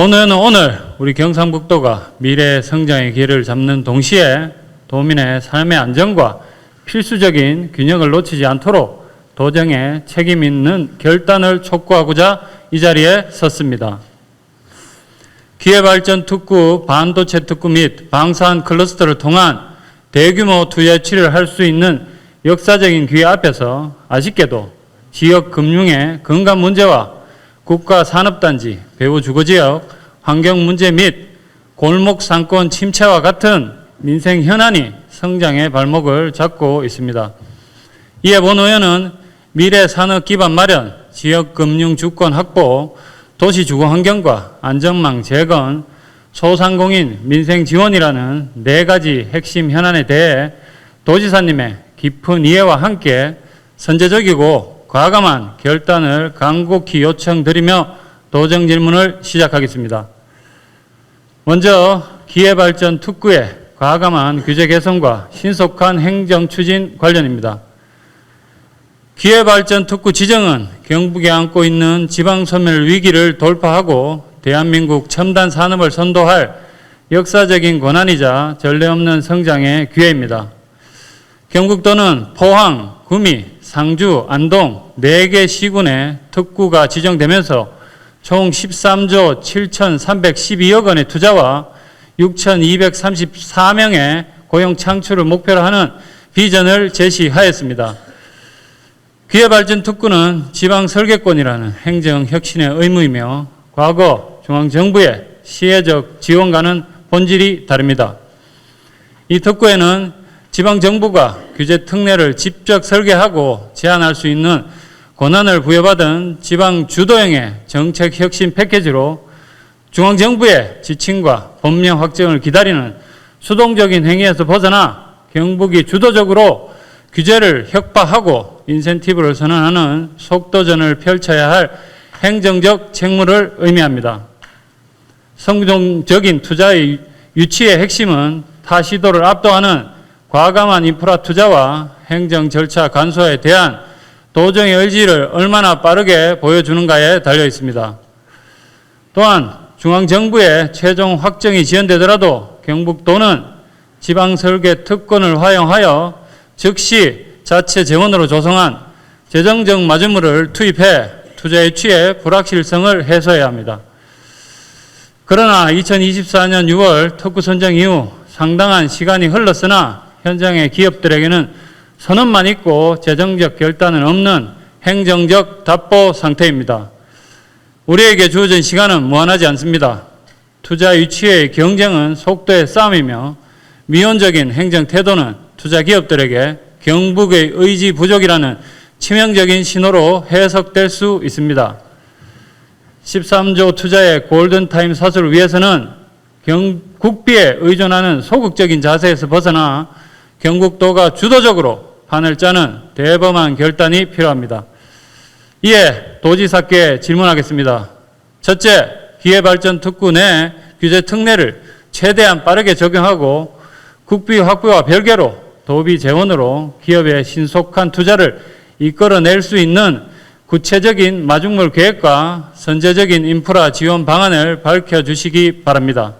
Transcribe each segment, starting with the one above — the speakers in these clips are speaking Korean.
오늘은 오늘 우리 경상북도가 미래 성장의 기회를 잡는 동시에 도민의 삶의 안정과 필수적인 균형을 놓치지 않도록 도정에 책임 있는 결단을 촉구하고자 이 자리에 섰습니다. 기회발전 특구, 반도체 특구 및 방산 클러스터를 통한 대규모 투자 유치를 할 수 있는 역사적인 기회 앞에서 아쉽게도 지역 금융의 근간 문제와 국가 산업단지, 배후 주거지역, 환경 문제 및 골목 상권 침체와 같은 민생 현안이 성장의 발목을 잡고 있습니다. 이에 본 의원은 미래 산업 기반 마련, 지역 금융 주권 확보, 도시 주거 환경과 안전망 재건, 소상공인 민생 지원이라는 네 가지 핵심 현안에 대해 도지사님의 깊은 이해와 함께 선제적이고 과감한 결단을 간곡히 요청드리며 도정 질문을 시작하겠습니다. 먼저 기회발전 특구의 과감한 규제 개선과 신속한 행정 추진 관련입니다. 기회발전 특구 지정은 경북에 안고 있는 지방소멸 위기를 돌파하고 대한민국 첨단 산업을 선도할 역사적인 권한이자 전례 없는 성장의 기회입니다. 경북도는 포항, 구미, 상주, 안동 4개 시군에 특구가 지정되면서 총 13조 7,312억 원의 투자와 6,234명의 고용 창출을 목표로 하는 비전을 제시하였습니다. 기회발전 특구는 지방 설계권이라는 행정 혁신의 의무이며 과거 중앙정부의 시혜적 지원과는 본질이 다릅니다. 이 특구에는 지방 정부가 규제 특례를 직접 설계하고 제안할 수 있는 권한을 부여받은 지방 주도형의 정책 혁신 패키지로 중앙 정부의 지침과 법령 확정을 기다리는 수동적인 행위에서 벗어나 경북이 주도적으로 규제를 혁파하고 인센티브를 선언하는 속도전을 펼쳐야 할 행정적 책무를 의미합니다. 성공적인 투자의 유치의 핵심은 타 시도를 압도하는 과감한 인프라 투자와 행정 절차 간소화에 대한 도정의 의지를 얼마나 빠르게 보여주는가에 달려 있습니다. 또한 중앙정부의 최종 확정이 지연되더라도 경북도는 지방설계 특권을 활용하여 즉시 자체 재원으로 조성한 재정적 마주물을 투입해 투자 유치의 불확실성을 해소해야 합니다. 그러나 2024년 6월 특구 선정 이후 상당한 시간이 흘렀으나 현장의 기업들에게는 선언만 있고 재정적 결단은 없는 행정적 답보 상태입니다. 우리에게 주어진 시간은 무한하지 않습니다. 투자 유치의 경쟁은 속도의 싸움이며 미온적인 행정 태도는 투자 기업들에게 경북의 의지 부족이라는 치명적인 신호로 해석될 수 있습니다. 13조 투자의 골든타임 사수를 위해서는 경, 국비에 의존하는 소극적인 자세에서 벗어나 경북도가 주도적으로 판을 짜는 대범한 결단이 필요합니다. 이에 도지사께 질문하겠습니다. 첫째, 기회발전 특구 내 규제 특례를 최대한 빠르게 적용하고 국비 확보와 별개로 도비 재원으로 기업의 신속한 투자를 이끌어낼 수 있는 구체적인 마중물 계획과 선제적인 인프라 지원 방안을 밝혀주시기 바랍니다.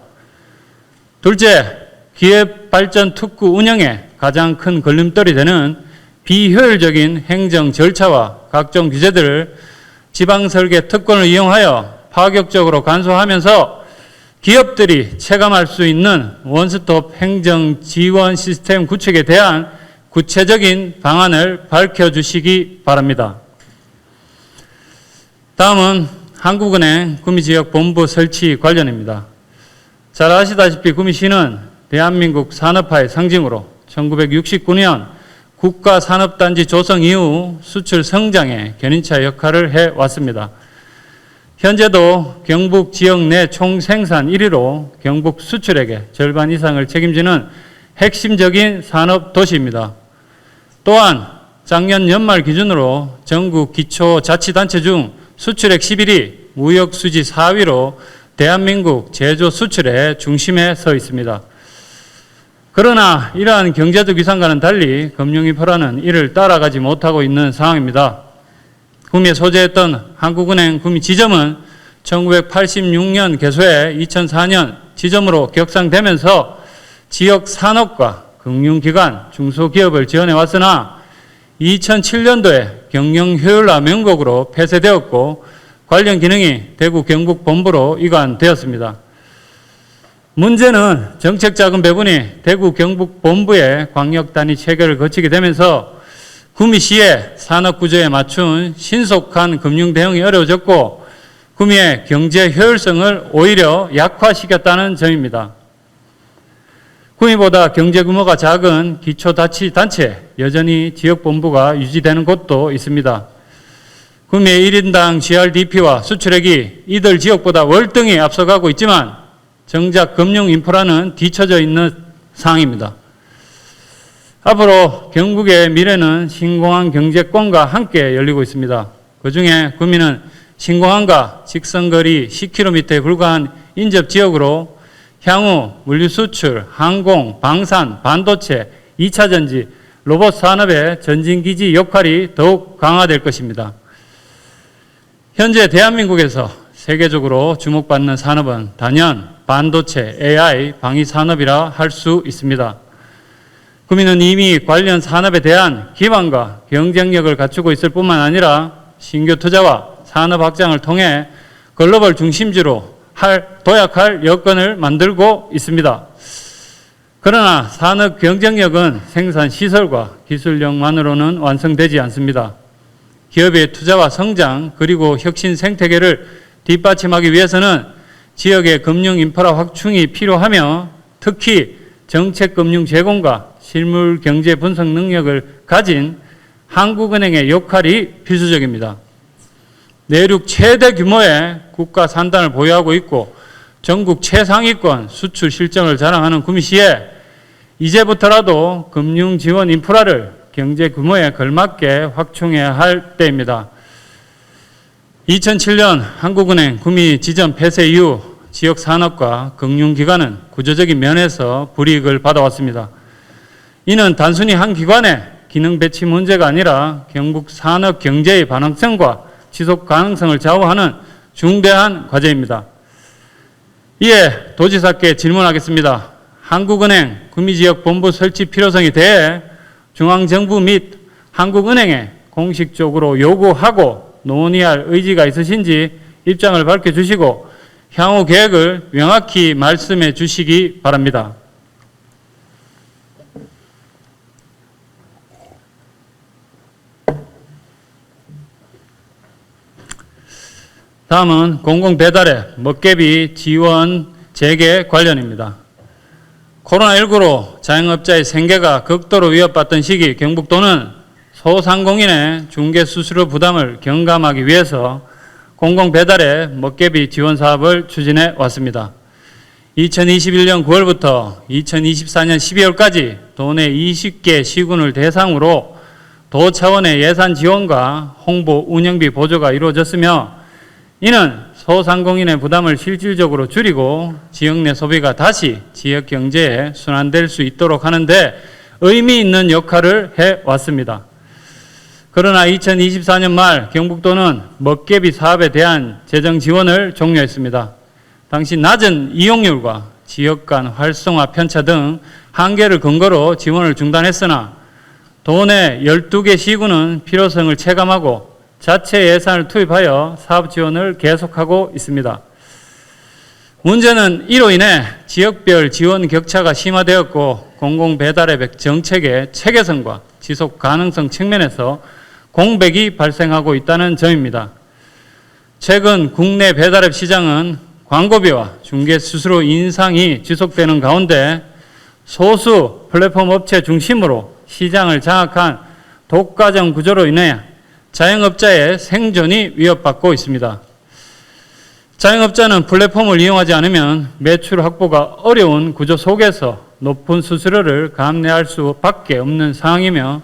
둘째, 기업발전 특구 운영에 가장 큰 걸림돌이 되는 비효율적인 행정 절차와 각종 규제들을 지방 설계 특권을 이용하여 파격적으로 간소화하면서 기업들이 체감할 수 있는 원스톱 행정 지원 시스템 구축에 대한 구체적인 방안을 밝혀주시기 바랍니다. 다음은 한국은행 구미지역 본부 설치 관련입니다. 잘 아시다시피 구미시는 대한민국 산업화의 상징으로 1969년 국가 산업단지 조성 이후 수출 성장의 견인차 역할을 해 왔습니다. 현재도 경북 지역 내 총 생산 1위로 경북 수출액의 절반 이상을 책임지는 핵심적인 산업 도시입니다. 또한 작년 연말 기준으로 전국 기초 자치단체 중 수출액 11위, 무역 수지 4위로 대한민국 제조 수출의 중심에 서 있습니다. 그러나 이러한 경제적 위상과는 달리 금융인프라는 이를 따라가지 못하고 있는 상황입니다. 구미에 소재했던 한국은행 구미 지점은 1986년 개소해 2004년 지점으로 격상되면서 지역 산업과 금융기관, 중소기업을 지원해 왔으나 2007년도에 경영 효율화 명목으로 폐쇄되었고 관련 기능이 대구 경북 본부로 이관되었습니다. 문제는 정책 자금 배분이 대구 경북 본부의 광역 단위 체계를 거치게 되면서 구미시의 산업 구조에 맞춘 신속한 금융 대응이 어려워졌고 구미의 경제 효율성을 오히려 약화시켰다는 점입니다. 구미보다 경제 규모가 작은 기초자치단체 여전히 지역본부가 유지되는 곳도 있습니다. 구미의 1인당 GRDP와 수출액이 이들 지역보다 월등히 앞서가고 있지만 정작 금융 인프라는 뒤처져 있는 상황입니다. 앞으로 경북의 미래는 신공항 경제권과 함께 열리고 있습니다. 그 중에 구미는 신공항과 직선거리 10km에 불과한 인접 지역으로 향후 물류 수출, 항공, 방산, 반도체, 2차 전지, 로봇 산업의 전진기지 역할이 더욱 강화될 것입니다. 현재 대한민국에서 세계적으로 주목받는 산업은 단연 반도체, AI, 방위 산업이라 할 수 있습니다. 구민은 이미 관련 산업에 대한 기반과 경쟁력을 갖추고 있을 뿐만 아니라 신규 투자와 산업 확장을 통해 글로벌 중심지로 할, 도약할 여건을 만들고 있습니다. 그러나 산업 경쟁력은 생산 시설과 기술력만으로는 완성되지 않습니다. 기업의 투자와 성장 그리고 혁신 생태계를 뒷받침하기 위해서는 지역의 금융 인프라 확충이 필요하며 특히 정책 금융 제공과 실물 경제 분석 능력을 가진 한국은행의 역할이 필수적입니다. 내륙 최대 규모의 국가 산단을 보유하고 있고 전국 최상위권 수출 실정을 자랑하는 구미시에 이제부터라도 금융 지원 인프라를 경제 규모에 걸맞게 확충해야 할 때입니다. 2007년 한국은행 구미 지점 폐쇄 이후 지역 산업과 금융기관은 구조적인 면에서 불이익을 받아왔습니다. 이는 단순히 한 기관의 기능 배치 문제가 아니라 경북 산업 경제의 반응성과 지속 가능성을 좌우하는 중대한 과제입니다. 이에 도지사께 질문하겠습니다. 한국은행 구미지역 본부 설치 필요성에 대해 중앙정부 및 한국은행에 공식적으로 요구하고 논의할 의지가 있으신지 입장을 밝혀주시고 향후 계획을 명확히 말씀해 주시기 바랍니다. 다음은 공공배달의 먹개비 지원 재개 관련입니다. 코로나19로 자영업자의 생계가 극도로 위협받던 시기 경북도는 소상공인의 중개 수수료 부담을 경감하기 위해서 공공 배달의 먹개비 지원 사업을 추진해 왔습니다. 2021년 9월부터 2024년 12월까지 도내 20개 시군을 대상으로 도 차원의 예산 지원과 홍보 운영비 보조가 이루어졌으며 이는 소상공인의 부담을 실질적으로 줄이고 지역 내 소비가 다시 지역 경제에 순환될 수 있도록 하는데 의미 있는 역할을 해 왔습니다. 그러나 2024년 말 경북도는 먹개비 사업에 대한 재정 지원을 종료했습니다. 당시 낮은 이용률과 지역 간 활성화 편차 등 한계를 근거로 지원을 중단했으나 도내 12개 시군은 필요성을 체감하고 자체 예산을 투입하여 사업 지원을 계속하고 있습니다. 문제는 이로 인해 지역별 지원 격차가 심화되었고 공공 배달의 정책의 체계성과 지속 가능성 측면에서 공백이 발생하고 있다는 점입니다. 최근 국내 배달앱 시장은 광고비와 중개 수수료 인상이 지속되는 가운데 소수 플랫폼 업체 중심으로 시장을 장악한 독과점 구조로 인해 자영업자의 생존이 위협받고 있습니다. 자영업자는 플랫폼을 이용하지 않으면 매출 확보가 어려운 구조 속에서 높은 수수료를 감내할 수밖에 없는 상황이며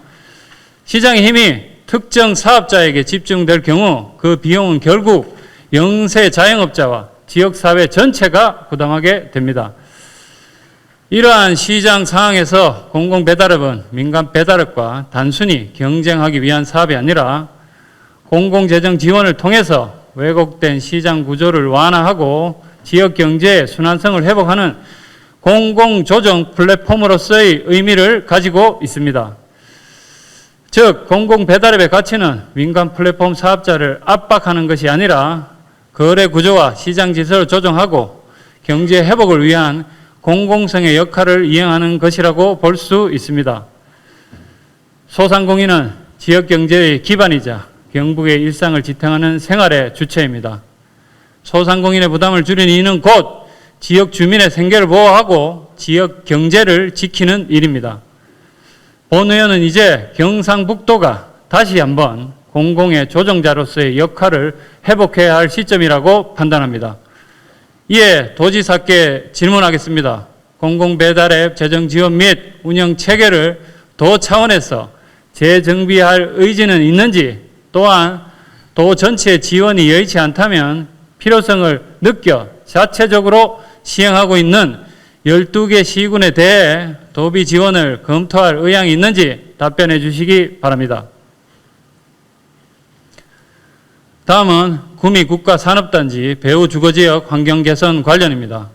시장의 힘이 특정 사업자에게 집중될 경우 그 비용은 결국 영세 자영업자와 지역사회 전체가 부담하게 됩니다. 이러한 시장 상황에서 공공배달업은 민간 배달업과 단순히 경쟁하기 위한 사업이 아니라 공공재정 지원을 통해서 왜곡된 시장 구조를 완화하고 지역 경제의 순환성을 회복하는 공공조정 플랫폼으로서의 의미를 가지고 있습니다. 즉, 공공 배달앱의 가치는 민간 플랫폼 사업자를 압박하는 것이 아니라 거래 구조와 시장 질서를 조정하고 경제 회복을 위한 공공성의 역할을 이행하는 것이라고 볼 수 있습니다. 소상공인은 지역 경제의 기반이자 경북의 일상을 지탱하는 생활의 주체입니다. 소상공인의 부담을 줄이는 이는 곧 지역 주민의 생계를 보호하고 지역 경제를 지키는 일입니다. 본 의원은 이제 경상북도가 다시 한번 공공의 조정자로서의 역할을 회복해야 할 시점이라고 판단합니다. 이에 도지사께 질문하겠습니다. 공공배달앱 재정 지원 및 운영 체계를 도 차원에서 재정비할 의지는 있는지 또한 도 전체 지원이 여의치 않다면 필요성을 느껴 자체적으로 시행하고 있는 12개 시군에 대해 도비 지원을 검토할 의향이 있는지 답변해 주시기 바랍니다. 다음은 구미 국가 산업단지 배후 주거지역 환경 개선 관련입니다.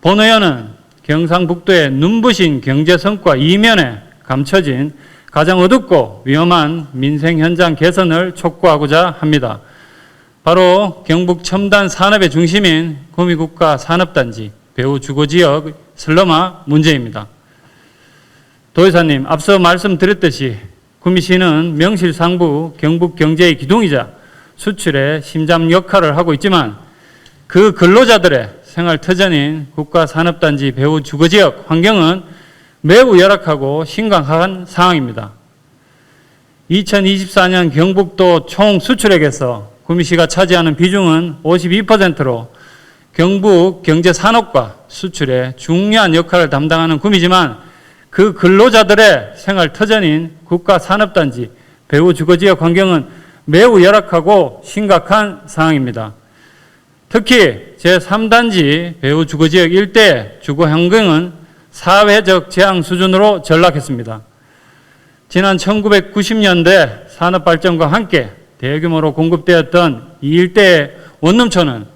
본 의원은 경상북도의 눈부신 경제 성과 이면에 감춰진 가장 어둡고 위험한 민생 현장 개선을 촉구하고자 합니다. 바로 경북 첨단 산업의 중심인 구미국가 산업단지 배후 주거지역 슬럼화 문제입니다. 도의사님, 앞서 말씀드렸듯이 구미시는 명실상부 경북 경제의 기둥이자 수출의 심장 역할을 하고 있지만 그 근로자들의 생활 터전인 국가 산업단지 배후 주거지역 환경은 매우 열악하고 심각한 상황입니다. 2024년 경북도 총 수출액에서 구미시가 차지하는 비중은 52%로 경북 경제 산업과 수출에 중요한 역할을 담당하는 구미지만 그 근로자들의 생활 터전인 국가 산업단지 배후 주거지역 환경은 매우 열악하고 심각한 상황입니다. 특히 제3단지 배후 주거지역 일대 주거 환경은 사회적 재앙 수준으로 전락했습니다. 지난 1990년대 산업 발전과 함께 대규모로 공급되었던 이 일대의 원룸촌은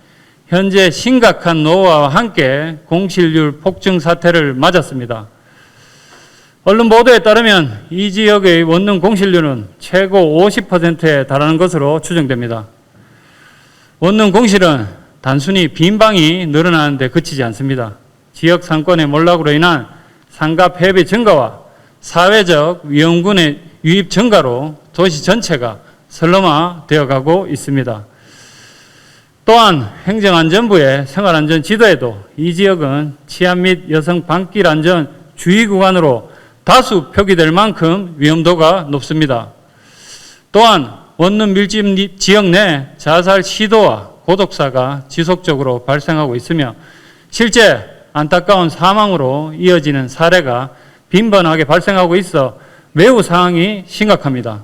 현재 심각한 노후와 함께 공실률 폭증 사태를 맞았습니다. 언론 보도에 따르면 이 지역의 원룸 공실률은 최고 50%에 달하는 것으로 추정됩니다. 원룸 공실은 단순히 빈 방이 늘어나는데 그치지 않습니다. 지역 상권의 몰락으로 인한 상가 폐비 증가와 사회적 위험군의 유입 증가로 도시 전체가 설렁화 되어가고 있습니다. 또한 행정안전부의 생활안전 지도에도 이 지역은 치안 및 여성 방길 안전 주의 구간으로 다수 표기될 만큼 위험도가 높습니다. 또한 원룸 밀집 지역 내 자살 시도와 고독사가 지속적으로 발생하고 있으며 실제 안타까운 사망으로 이어지는 사례가 빈번하게 발생하고 있어 매우 상황이 심각합니다.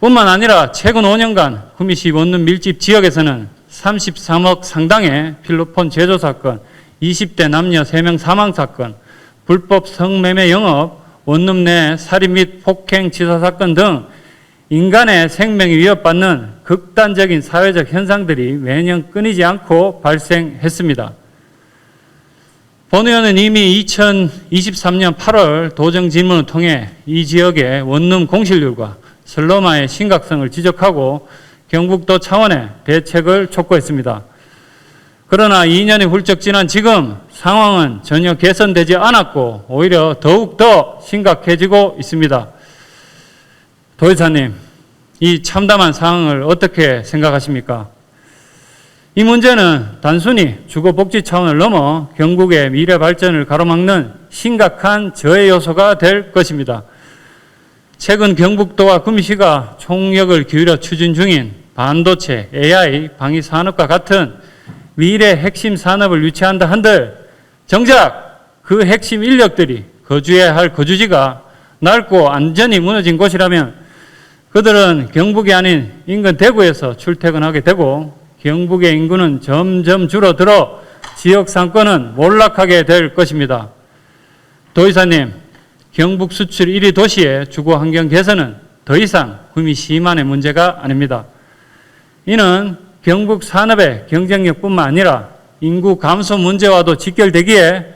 뿐만 아니라 최근 5년간 구미시 원룸 밀집 지역에서는 33억 상당의 필로폰 제조 사건, 20대 남녀 3명 사망 사건, 불법 성매매 영업, 원룸 내 살인 및 폭행 치사 사건 등 인간의 생명이 위협받는 극단적인 사회적 현상들이 매년 끊이지 않고 발생했습니다. 본 의원은 이미 2023년 8월 도정 질문을 통해 이 지역의 원룸 공실률과 슬로마의 심각성을 지적하고 경북도 차원의 대책을 촉구했습니다. 그러나 2년이 훌쩍 지난 지금 상황은 전혀 개선되지 않았고 오히려 더욱 더 심각해지고 있습니다. 도의사님, 이 참담한 상황을 어떻게 생각하십니까? 이 문제는 단순히 주거복지 차원을 넘어 경북의 미래 발전을 가로막는 심각한 저해 요소가 될 것입니다. 최근 경북도와 구미시가 총력을 기울여 추진 중인 반도체, AI, 방위 산업과 같은 미래 핵심 산업을 유치한다 한들 정작 그 핵심 인력들이 거주해야 할 거주지가 낡고 안전이 무너진 곳이라면 그들은 경북이 아닌 인근 대구에서 출퇴근하게 되고 경북의 인구는 점점 줄어들어 지역 상권은 몰락하게 될 것입니다. 도의사님, 경북 수출 1위 도시의 주거 환경 개선은 더 이상 구미 시만의 문제가 아닙니다. 이는 경북 산업의 경쟁력뿐만 아니라 인구 감소 문제와도 직결되기에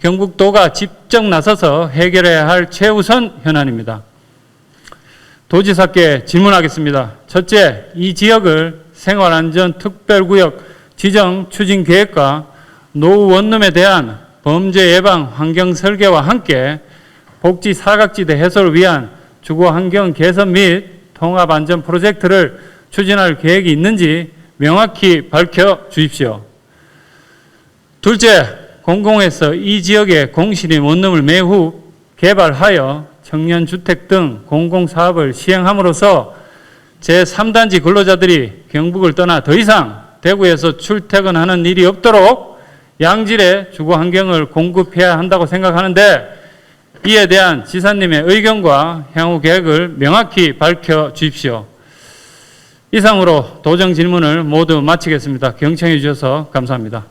경북도가 직접 나서서 해결해야 할 최우선 현안입니다. 도지사께 질문하겠습니다. 첫째, 이 지역을 생활안전 특별구역 지정 추진 계획과 노후 원룸에 대한 범죄 예방 환경 설계와 함께 복지 사각지대 해소를 위한 주거 환경 개선 및 통합 안전 프로젝트를 추진할 계획이 있는지 명확히 밝혀 주십시오. 둘째, 공공에서 이 지역의 공실인 원룸을 매후 개발하여 청년 주택 등 공공 사업을 시행함으로써 제3단지 근로자들이 경북을 떠나 더 이상 대구에서 출퇴근하는 일이 없도록 양질의 주거 환경을 공급해야 한다고 생각하는데 이에 대한 지사님의 의견과 향후 계획을 명확히 밝혀 주십시오. 이상으로 도정 질문을 모두 마치겠습니다. 경청해 주셔서 감사합니다.